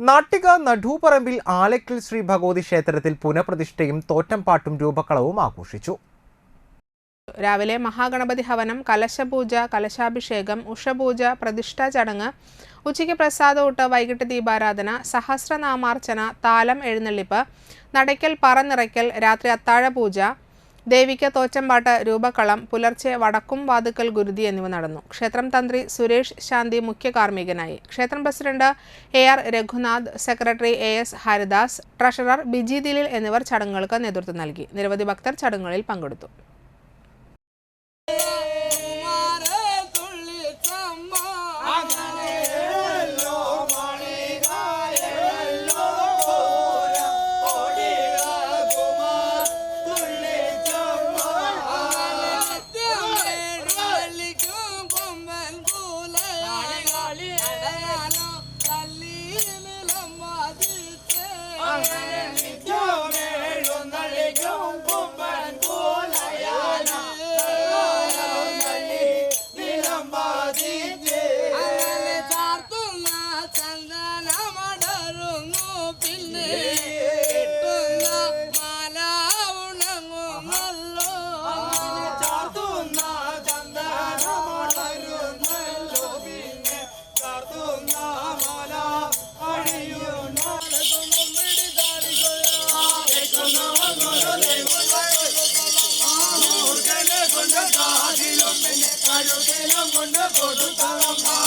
നാട്ടിക നടൂപ്പറമ്പിൽ ആലക്കൽ ശ്രീ ഭഗവതി ക്ഷേത്രത്തിൽ പുനഃപ്രതിഷ്ഠയും തോറ്റംപാട്ടും രൂപക്കളവും ആഘോഷിച്ചു. രാവിലെ മഹാഗണപതി ഹവനം കലശപൂജ കലശാഭിഷേകം ഉഷപൂജ പ്രതിഷ്ഠാ ചടങ്ങ് ഉച്ചയ്ക്ക് പ്രസാദോട്ട് വൈകിട്ട് ദീപാരാധന സഹസ്രനാമാർച്ചന താലം എഴുന്നള്ളിപ്പ് നടയ്ക്കൽ പറന്നിറയ്ക്കൽ രാത്രി അത്താഴ പൂജ ദേവിക്ക് തോറ്റമ്പാട്ട് രൂപക്കളം പുലർച്ചെ വടക്കും വാതുക്കൽ ഗുരുതി എന്നിവ നടന്നു. ക്ഷേത്രം തന്ത്രി സുരേഷ് ശാന്തി മുഖ്യ കാർമ്മികനായി. ക്ഷേത്രം president A R Raghunath secretary A S Haridas treasurer Biji Dilil എന്നിവർ ചടങ്ങുകൾക്ക് നേതൃത്വം നൽകി. നിരവധി ഭക്തർ ചടങ്ങുകളിൽ പങ്കെടുത്തു. Yeah. ஆயுதம் கொண்டு கொடுத்தளம்